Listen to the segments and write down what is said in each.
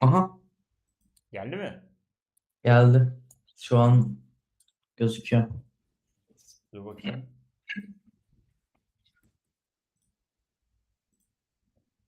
Aha Geldi mi? geldi. Şu an gözüküyor. Dur bakayım.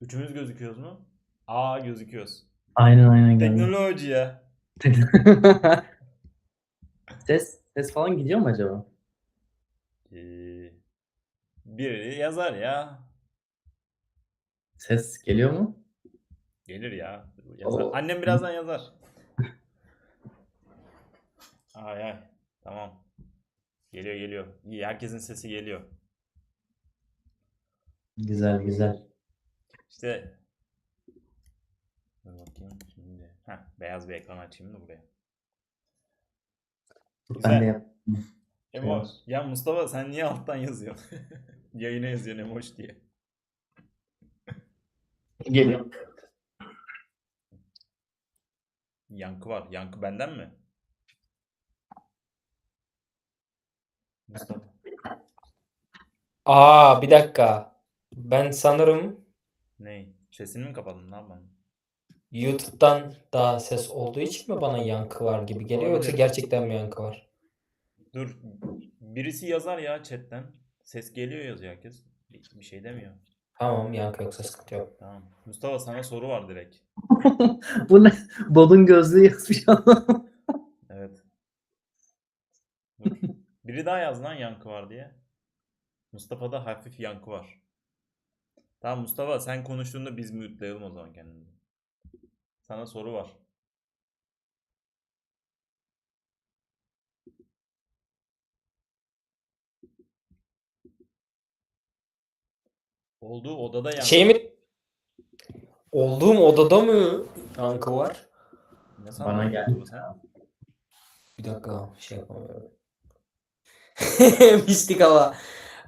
Üçümüz gözüküyoruz mu? Aa gözüküyoruz. Aynen aynen geldi. Teknoloji ya. ses ses falan gidiyor mu acaba? Ee, biri yazar ya. Ses geliyor mu? Gelir ya. Yazar. Annem birazdan yazar. Ay ay. Tamam. Geliyor geliyor. İyi herkesin sesi geliyor. Güzel güzel. İşte Dur bakayım şimdi. Heh, beyaz bir ekran açayım da buraya. Güzel. Ben. Emoş. Ya Mustafa sen niye alttan yazıyorsun? Yayına yazıyorsun emoş diye. Geliyor. Yankı var. Yankı benden mi? Mustafa. Aa bir dakika. Ben sanırım Ney? Sesini mi kapadın? Ne yapalım? YouTube'dan daha ses olduğu için mi bana yankı var gibi geliyor yoksa Olabilir. gerçekten mi yankı var? Dur. Birisi yazar ya chatten. Ses geliyor yazıyor herkes. Bir bir şey demiyor. Tamam yankı yoksa sıkıntı yok. Tamam. Mustafa sana soru var direkt. Bu ne? Bodun gözlüğü yazmış adam. Evet. Dur. Biri daha yaz lan yankı var diye. Mustafa'da hafif yankı var. Tamam Mustafa sen konuştuğunda biz mute'layalım o zaman kendimizi. Sana soru var. Olduğu odada yankı Şey mi? Olduğum odada mı yankı var? Ne sandın Bana geldi. bu sen? Bir dakika şey yapamıyorum. Mistik hava.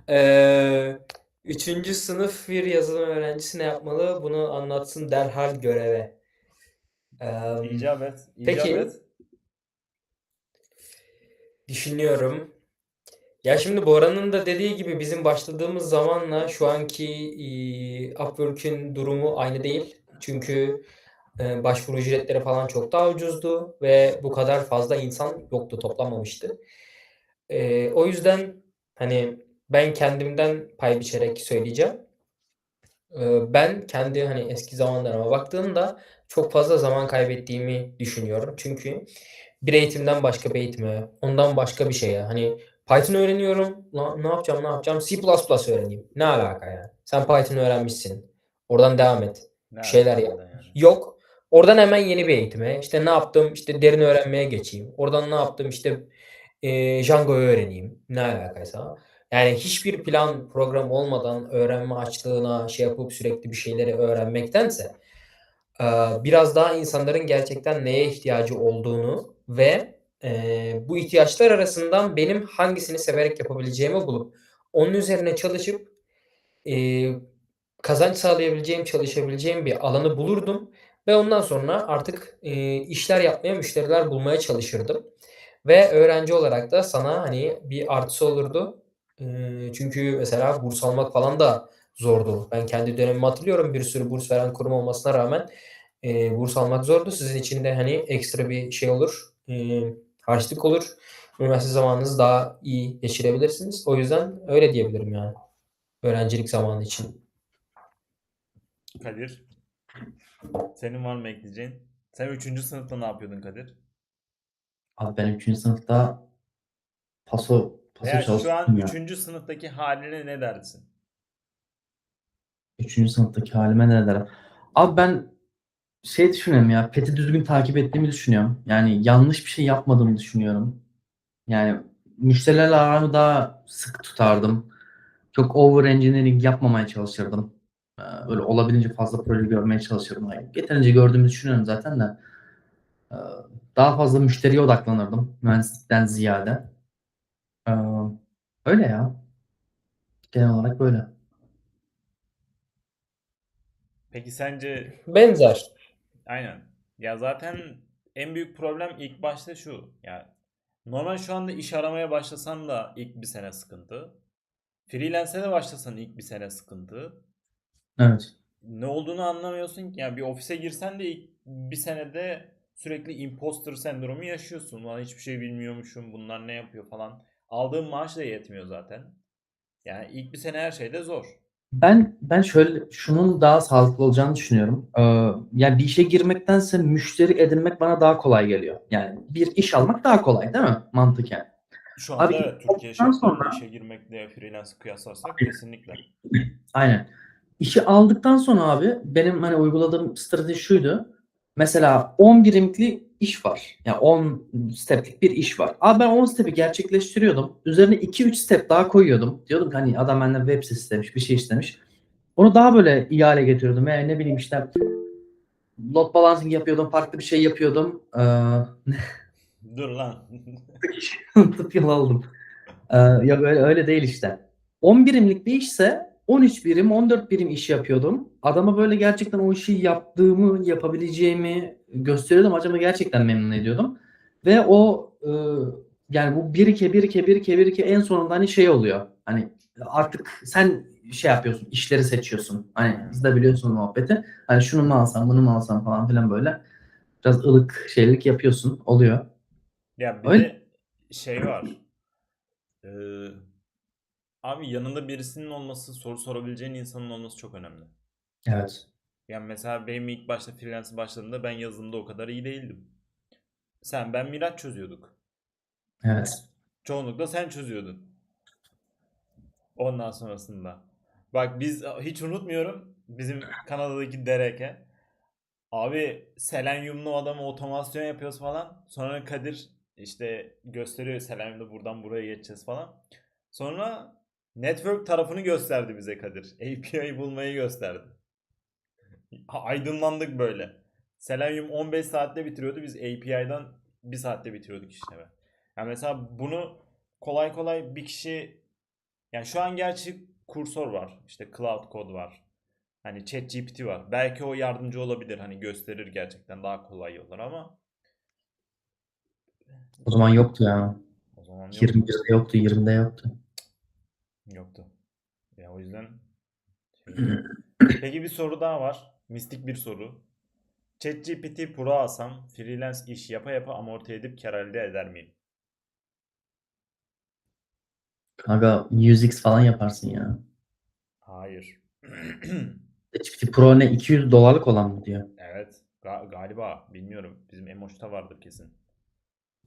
Ee, üçüncü sınıf bir yazılım öğrencisi ne yapmalı? Bunu anlatsın derhal göreve. Ee, İcap et. Peki. Düşünüyorum. Ya şimdi Bora'nın da dediği gibi bizim başladığımız zamanla şu anki e, Upwork'ün durumu aynı değil. Çünkü e, başvuru ücretleri falan çok daha ucuzdu ve bu kadar fazla insan yoktu, toplanmamıştı. E, o yüzden hani ben kendimden pay biçerek söyleyeceğim. E, ben kendi hani eski zamanlarıma baktığımda çok fazla zaman kaybettiğimi düşünüyorum. Çünkü bir eğitimden başka bir eğitime, ondan başka bir şeye. Hani Python öğreniyorum. La- ne yapacağım, ne yapacağım? C++ öğreneyim. Ne alaka yani? Sen Python öğrenmişsin. Oradan devam et. Ne şeyler yap. yani? Yok. Oradan hemen yeni bir eğitime. İşte ne yaptım? İşte derin öğrenmeye geçeyim. Oradan ne yaptım? İşte e, Django'yu öğreneyim. Ne alakaysa. Yani hiçbir plan, program olmadan öğrenme açlığına şey yapıp sürekli bir şeyleri öğrenmektense e, biraz daha insanların gerçekten neye ihtiyacı olduğunu ve e, bu ihtiyaçlar arasından benim hangisini severek yapabileceğimi bulup onun üzerine çalışıp e, kazanç sağlayabileceğim, çalışabileceğim bir alanı bulurdum ve ondan sonra artık e, işler yapmaya, müşteriler bulmaya çalışırdım. Ve öğrenci olarak da sana hani bir artısı olurdu. E, çünkü mesela burs almak falan da zordu. Ben kendi dönemimi hatırlıyorum. Bir sürü burs veren kurum olmasına rağmen e, burs almak zordu. Sizin için de hani ekstra bir şey olur. E, harçlık olur. Üniversite zamanınızı daha iyi geçirebilirsiniz. O yüzden öyle diyebilirim yani. Öğrencilik zamanı için. Kadir. Senin var mı ekleyeceğin? Sen 3. sınıfta ne yapıyordun Kadir? Abi ben 3. sınıfta paso paso Veya şu an ya. 3. sınıftaki haline ne dersin? 3. sınıftaki halime ne derim? Abi ben şey düşünüyorum ya. PET'i düzgün takip ettiğimi düşünüyorum. Yani yanlış bir şey yapmadığımı düşünüyorum. Yani müşterilerle aramı daha sık tutardım. Çok over engineering yapmamaya çalışırdım. Ee, Böyle olabildiğince fazla proje görmeye çalışırdım. Yani yeterince gördüğümü düşünüyorum zaten de. Ee, Daha fazla müşteriye odaklanırdım mühendislikten ziyade. Ee, Öyle ya. Genel olarak böyle. Peki sence Benzer. Aynen. Ya zaten en büyük problem ilk başta şu. Ya normal şu anda iş aramaya başlasan da ilk bir sene sıkıntı. Freelance'e de başlasan ilk bir sene sıkıntı. Evet. ne olduğunu anlamıyorsun ki. Yani bir ofise girsen de ilk bir senede sürekli imposter sendromu yaşıyorsun. Ulan hiçbir şey bilmiyormuşum. Bunlar ne yapıyor falan. Aldığın maaş da yetmiyor zaten. Yani ilk bir sene her şeyde zor. Ben ben şöyle şunun daha sağlıklı olacağını düşünüyorum. Ee, yani bir işe girmektense müşteri edinmek bana daha kolay geliyor. Yani bir iş almak daha kolay değil mi? Mantıken. Şu anda Abi, evet, Türkiye sonra- işe girmekle freelance kıyaslarsak kesinlikle. Aynen. İşi aldıktan sonra abi benim hani uyguladığım strateji şuydu. Mesela 10 birimli iş var. Yani 10 steplik bir iş var. Abi ben 10 stepi gerçekleştiriyordum. Üzerine 2-3 step daha koyuyordum. Diyordum ki hani adam benden web sitesi istemiş, bir şey istemiş. Onu daha böyle iyi hale getiriyordum. Yani ne bileyim işte load balancing yapıyordum, farklı bir şey yapıyordum. Ee, Dur lan. tıp yıl aldım. Ee, yok öyle, öyle değil işte. 10 birimlik bir işse 13 birim, 14 birim iş yapıyordum. Adama böyle gerçekten o işi yaptığımı, yapabileceğimi gösteriyordum. Acaba gerçekten memnun ediyordum. Ve o e, yani bu birike birike birike birike en sonunda hani şey oluyor. Hani artık sen şey yapıyorsun, işleri seçiyorsun. Hani siz de biliyorsunuz muhabbeti. Hani şunu mu alsam, bunu mu alsam falan filan böyle. Biraz ılık şeylik yapıyorsun. Oluyor. Ya bir Öyle. de şey var. Ee, abi yanında birisinin olması, soru sorabileceğin insanın olması çok önemli. Evet. Yani mesela benim ilk başta freelance başladığımda ben yazılımda o kadar iyi değildim. Sen ben Miraç çözüyorduk. Evet. Çoğunlukla sen çözüyordun. Ondan sonrasında. Bak biz hiç unutmuyorum bizim Kanada'daki Dereke. Abi Selenium'lu adamı otomasyon yapıyoruz falan. Sonra Kadir işte gösteriyor Selenium'da buradan buraya geçeceğiz falan. Sonra network tarafını gösterdi bize Kadir. API bulmayı gösterdi. Aydınlandık böyle. Selenium 15 saatte bitiriyordu. Biz API'dan 1 saatte bitiriyorduk işlemi. Yani mesela bunu kolay kolay bir kişi yani şu an gerçi kursor var. İşte Cloud Code var. Hani ChatGPT var. Belki o yardımcı olabilir. Hani gösterir gerçekten daha kolay yollar ama O zaman yoktu ya. o zaman yok, 21'de yoktu, 20'de yoktu. Yoktu. Ya o yüzden şey- Peki bir soru daha var. Mistik bir soru. ChatGPT Pro alsam freelance iş yapa yapa amorti edip kar elde eder miyim? Kanka 100x falan yaparsın ya. Hayır. GPT Pro ne 200 dolarlık olan mı diyor. Evet. Ga- galiba. Bilmiyorum. Bizim Emoş'ta vardır kesin.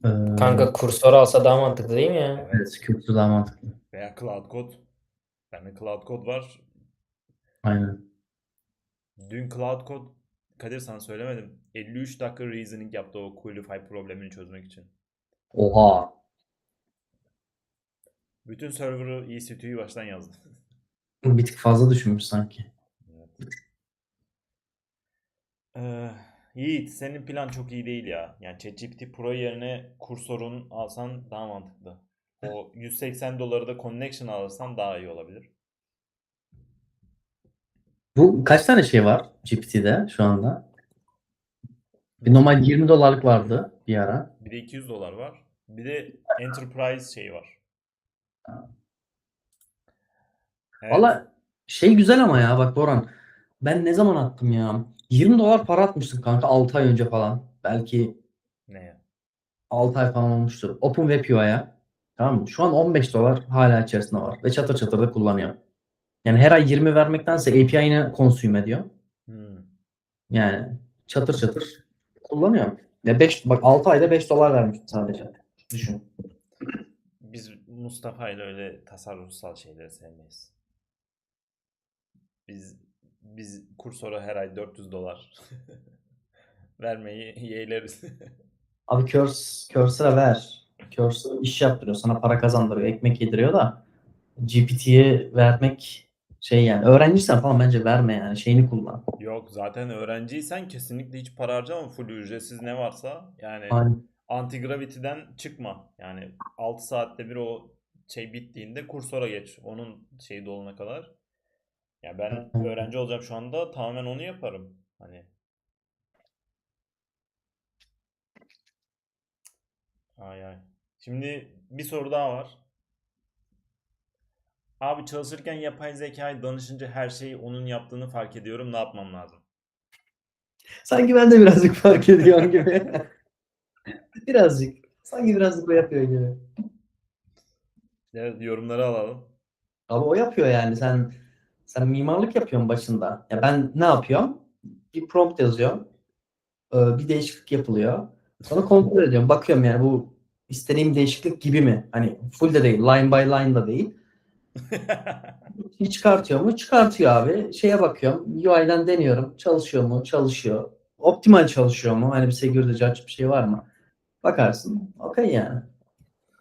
Ee, Kanka kursor alsa daha mantıklı değil mi ya? Evet, kültür daha mantıklı. Veya Cloud Code. Bende Cloud Code var. Aynen. Dün Cloud Code Kadir sana söylemedim. 53 dakika reasoning yaptı o Qualify problemini çözmek için. Oha. Bütün server'ı EC2'yu baştan yazdı. Bir tık fazla düşünmüş sanki. Evet. Ee, Yiğit senin plan çok iyi değil ya. Yani ChatGPT Pro yerine Cursor'un alsan daha mantıklı. O 180 doları da Connection alırsan daha iyi olabilir. Bu kaç tane şey var GPT'de şu anda? Bir normal 20 dolarlık vardı bir ara. Bir de 200 dolar var. Bir de Enterprise şeyi var. Evet. Valla şey güzel ama ya bak Boran. Ben ne zaman attım ya? 20 dolar para atmıştım kanka 6 ay önce falan. Belki Ne ya? 6 ay falan olmuştur. Open Web UI'ya. Tamam mı? Şu an 15 dolar hala içerisinde var. Ve çatır çatır da kullanıyor. Yani her ay 20 vermektense API'ni consume ediyor. Hmm. Yani çatır çatır kullanıyor. Ya 5 bak 6 ayda 5 dolar vermiş sadece. Düşün. Biz Mustafa ile öyle tasarrufsal şeyleri sevmeyiz. Biz biz kursora her ay 400 dolar vermeyi yeğleriz. Abi Curse, Curse'a ver. Curse iş yaptırıyor. Sana para kazandırıyor. Ekmek yediriyor da GPT'ye vermek şey yani. Öğrenciysen falan bence verme yani. Şeyini kullan. Yok zaten öğrenciysen kesinlikle hiç para harcama. Full ücretsiz ne varsa yani Hani anti-gravity'den çıkma. Yani 6 saatte bir o şey bittiğinde kursora geç. Onun şeyi dolana kadar. Ya ben öğrenci olacağım şu anda tamamen onu yaparım. Hani Ay ay. Şimdi bir soru daha var. Abi çalışırken yapay zekaya danışınca her şeyi onun yaptığını fark ediyorum. Ne yapmam lazım? Sanki ben de birazcık fark ediyorum gibi. birazcık. Sanki birazcık o yapıyor gibi. Evet, yorumları alalım. Ama o yapıyor yani. Sen sen mimarlık yapıyorsun başında. Ya ben ne yapıyorum? Bir prompt yazıyorum. Ee, Bir değişiklik yapılıyor. Sonra kontrol ediyorum. Bakıyorum yani bu istediğim değişiklik gibi mi? Hani full de değil. Line by line da değil. Çıkartıyor mu? Çıkartıyor abi. Şeye bakıyorum. UI'den deniyorum. Çalışıyor mu? Çalışıyor. Optimal çalışıyor mu? Hani bir security judge bir şey var mı? Bakarsın. Okey yani.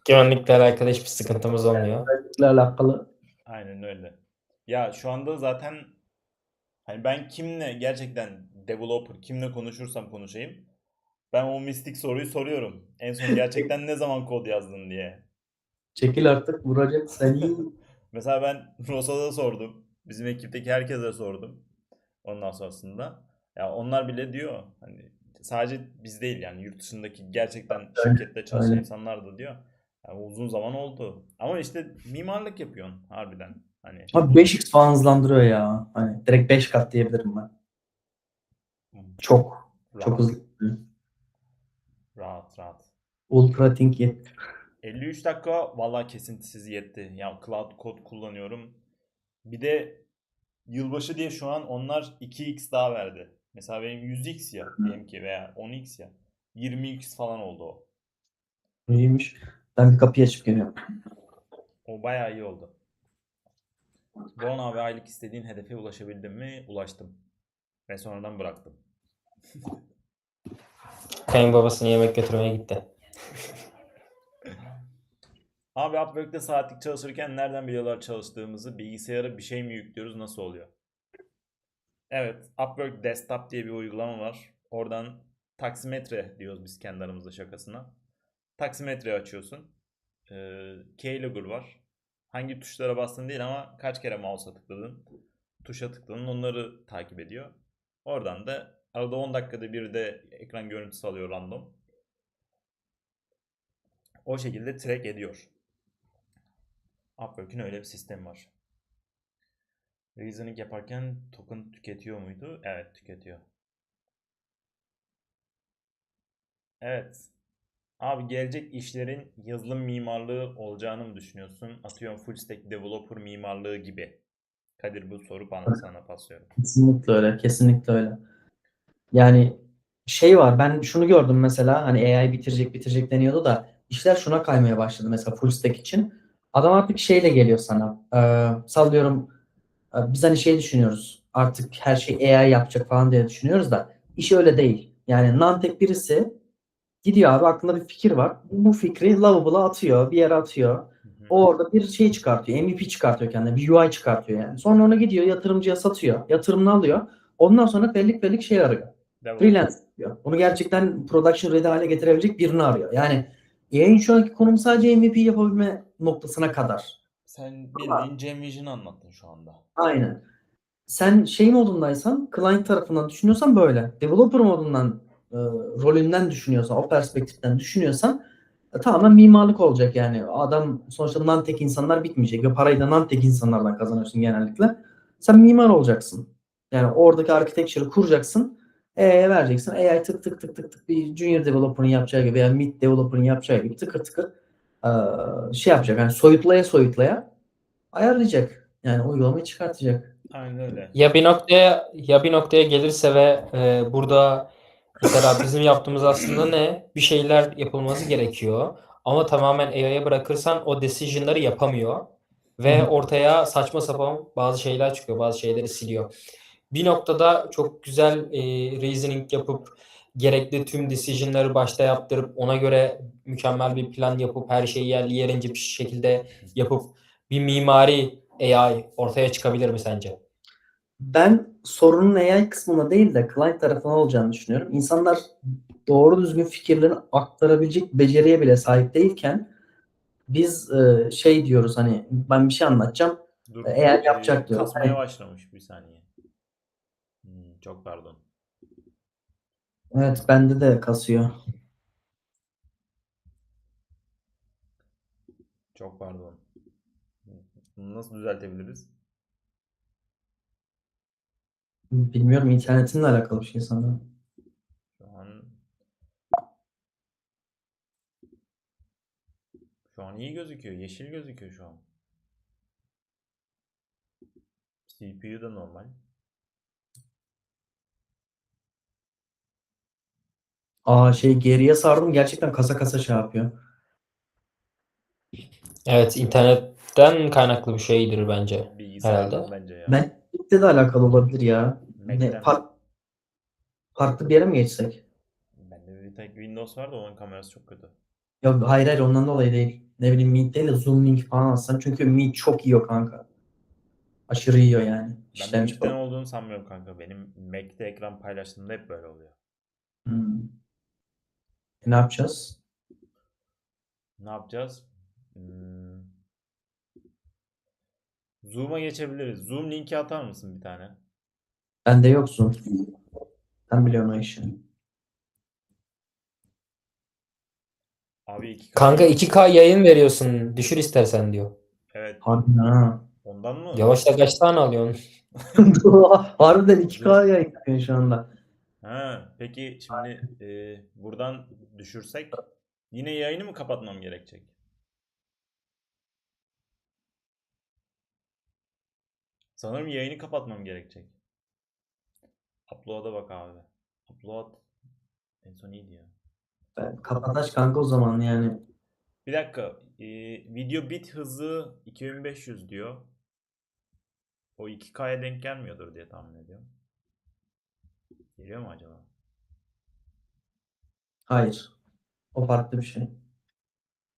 Güvenlikle alakalı hiçbir sıkıntımız olmuyor. Ile alakalı. Aynen öyle. Ya şu anda zaten hani ben kimle gerçekten developer kimle konuşursam konuşayım ben o mistik soruyu soruyorum. En son gerçekten ne zaman kod yazdın diye. Çekil artık vuracak seni. Mesela ben Rosa'da sordum. Bizim ekipteki herkese sordum. Ondan sonrasında. Ya onlar bile diyor hani sadece biz değil yani yurt dışındaki gerçekten şirkette çalışan öyle. insanlar da diyor. Yani uzun zaman oldu. Ama işte mimarlık yapıyorsun harbiden. Hani Abi 5x falan hızlandırıyor ya. Hani direkt 5 kat diyebilirim ben. Çok. Çok rahat, hızlı. rahat rahat. Ultra Think yet. 53 dakika vallahi kesintisiz yetti. Ya Cloud Code kullanıyorum. Bir de yılbaşı diye şu an onlar 2x daha verdi. Mesela benim 100x ya diyelim ki veya 10x ya. 20x falan oldu o. İyiymiş. Ben bir kapıyı açıp geliyorum. O bayağı iyi oldu. Doğan abi aylık istediğin hedefe ulaşabildin mi? Ulaştım. Ve sonradan bıraktım. Kayınbabasını yemek götürmeye gitti. Abi Upwork'te saatlik çalışırken nereden biliyorlar çalıştığımızı? Bilgisayara bir şey mi yüklüyoruz? Nasıl oluyor? Evet, Upwork Desktop diye bir uygulama var. Oradan taksimetre diyoruz biz kendi aramızda şakasına. Taksimetre açıyorsun. Ee, Keylogger var. Hangi tuşlara bastın değil ama kaç kere mouse'a tıkladın, tuşa tıkladın onları takip ediyor. Oradan da arada 10 dakikada bir de ekran görüntüsü alıyor random. O şekilde track ediyor. Upwork'ün öyle bir sistemi var. Reasoning yaparken token tüketiyor muydu? Evet tüketiyor. Evet. Abi gelecek işlerin yazılım mimarlığı olacağını mı düşünüyorsun? Atıyorum full stack developer mimarlığı gibi. Kadir bu soru bana sana paslıyorum. Kesinlikle öyle. Kesinlikle öyle. Yani şey var ben şunu gördüm mesela hani AI bitirecek bitirecek deniyordu da işler şuna kaymaya başladı mesela full stack için. Adam artık şeyle geliyor sana. Ee, sallıyorum e, biz hani şey düşünüyoruz artık her şey AI yapacak falan diye düşünüyoruz da iş öyle değil. Yani Nantek birisi gidiyor abi aklında bir fikir var. Bu fikri Lovable'a atıyor bir yere atıyor. O orada bir şey çıkartıyor. MVP çıkartıyor kendine. Bir UI çıkartıyor yani. Sonra onu gidiyor yatırımcıya satıyor. Yatırımını alıyor. Ondan sonra fellik fellik şey arıyor. Devam. Freelance yapıyor. Bunu gerçekten production ready hale getirebilecek birini arıyor. Yani yayın şu anki konum sadece MVP yapabilme noktasına kadar. Sen bildiğin Cem Vision anlattın şu anda. Aynen. Sen şey modundaysan, client tarafından düşünüyorsan böyle. Developer modundan, e, rolünden düşünüyorsan, o perspektiften düşünüyorsan e, tamamen mimarlık olacak yani. Adam sonuçta non-tech insanlar bitmeyecek ve parayı da non-tech insanlardan kazanıyorsun genellikle. Sen mimar olacaksın. Yani oradaki architecture'ı kuracaksın. AI'ye vereceksin. AI tık tık tık tık tık bir junior developer'ın yapacağı gibi veya mid developer'ın yapacağı gibi tıkır tıkır e, şey yapacak. Yani soyutlaya soyutlaya ayarlayacak. Yani uygulamayı çıkartacak. Aynen öyle. Ya bir noktaya ya bir noktaya gelirse ve e, burada mesela bizim yaptığımız aslında ne? Bir şeyler yapılması gerekiyor. Ama tamamen AI'ye bırakırsan o decision'ları yapamıyor. Ve ortaya saçma sapan bazı şeyler çıkıyor. Bazı şeyleri siliyor. Bir noktada çok güzel e, reasoning yapıp gerekli tüm decision'ları başta yaptırıp ona göre mükemmel bir plan yapıp her şeyi yerli yerince bir şekilde yapıp bir mimari AI ortaya çıkabilir mi sence? Ben sorunun AI kısmına değil de client tarafına olacağını düşünüyorum. İnsanlar doğru düzgün fikirlerini aktarabilecek beceriye bile sahip değilken biz e, şey diyoruz hani ben bir şey anlatacağım. Dur. Eğer e, yapacak diyorum. Kasmaya Hani- başlamış bir saniye. Hmm, çok pardon. Evet bende de kasıyor. Çok pardon. Nasıl düzeltebiliriz? Bilmiyorum internetinle alakalı bir şey sanırım. Şu an Şu an iyi gözüküyor. Yeşil gözüküyor şu an. CPU da normal. Aa şey geriye sardım gerçekten kasa kasa şey yapıyor. Evet internetten kaynaklı bir şeydir bence. Bilgisayardan Herhalde. bence ya. Mac'te de alakalı olabilir ya. Ne, Mac'ten. par- farklı bir yere mi geçsek? Bende bir tek Windows var da onun kamerası çok kötü. Yok hayır hayır ondan dolayı değil. Ne bileyim Meet değil de Zoom link falan alsan. Çünkü Meet çok yiyor kanka. Aşırı yiyor yani. Ben İşlemci Mac'ten falan. olduğunu sanmıyorum kanka. Benim Mac'te ekran paylaştığımda hep böyle oluyor. Hmm. E, ne yapacağız? Ne yapacağız? Hmm. Zoom'a geçebiliriz. Zoom linki atar mısın bir tane? Bende yok Zoom. Sen biliyorsun o işi. Abi 2K. Kanka 2K yayın veriyorsun. Düşür istersen diyor. Evet. Harbiden ha. Ondan mı? Yavaşta kaç tane alıyorsun? Harbiden 2K yayın yapıyor şu anda. Ha, peki şimdi e, buradan düşürsek yine yayını mı kapatmam gerekecek? Sanırım yayını kapatmam gerekecek. Upload'a bak abi. Upload en son iyiydi ya. Ben kapataş kanka o zaman yani. Bir dakika. e, video bit hızı 2500 diyor. O 2K'ya denk gelmiyordur diye tahmin ediyorum. Geliyor mu acaba? Hayır. O farklı bir şey.